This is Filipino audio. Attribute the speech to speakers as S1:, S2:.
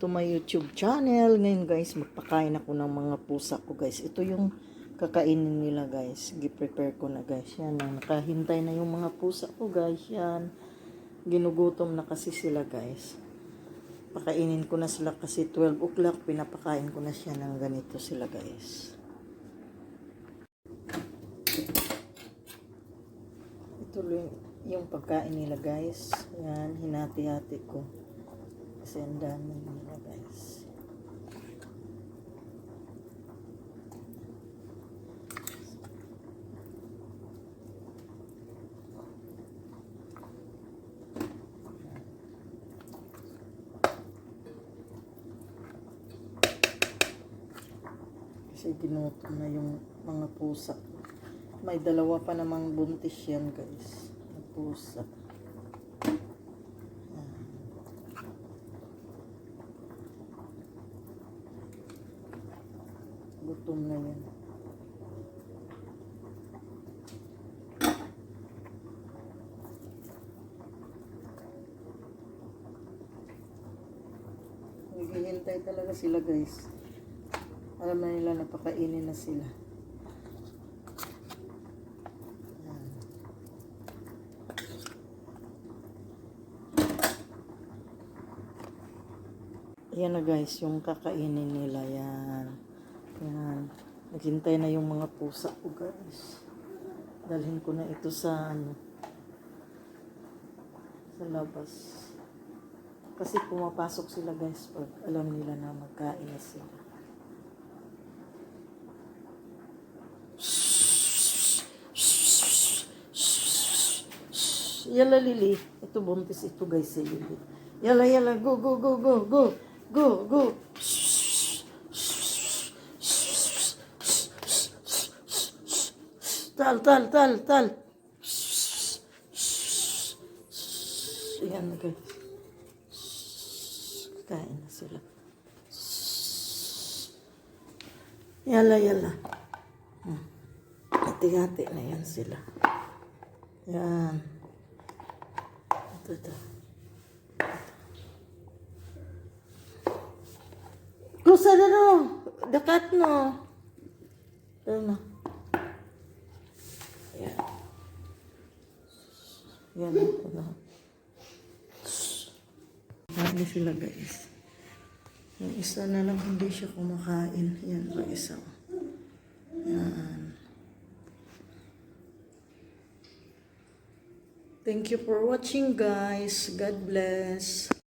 S1: to my YouTube channel. Ngayon guys, magpakain ako ng mga pusa ko guys. Ito yung kakainin nila guys. Gi-prepare ko na guys. Yan, na, nakahintay na yung mga pusa ko guys. Yan. Ginugutom na kasi sila guys. Pakainin ko na sila kasi 12 o'clock. Pinapakain ko na siya ng ganito sila guys. Ito yung pagkain nila guys. Yan, hinati-hati ko. Dami nila guys. Kasi ginutom na yung mga pusa. May dalawa pa namang buntis yan guys. Pusa. Gutom na yan. Naghihintay talaga sila guys. Alam na nila napakainin na sila. Yan. Na guys, yung kakainin nila. Yan. Yan. Naghintay na yung mga pusa ko guys. Dalhin ko na ito sa ano sa labas. Kasi pumapasok sila guys pag alam nila na magkain na sila. Yala Lili. Ito buntis ito guys si Lili. Yala yala go go go go go go go. Tal tal tal tal. Yan na guys. Kain na sila. Yala yala. Hmm. Hati-hati na yan sila. Yan. Ito, ito. Kusa na no. Dakat no. Ito na. Yan. Yan. Ito na. Dami sila guys. Yung isa na lang hindi siya kumakain. Yan pa isa. Yan. Thank you for watching guys. God bless.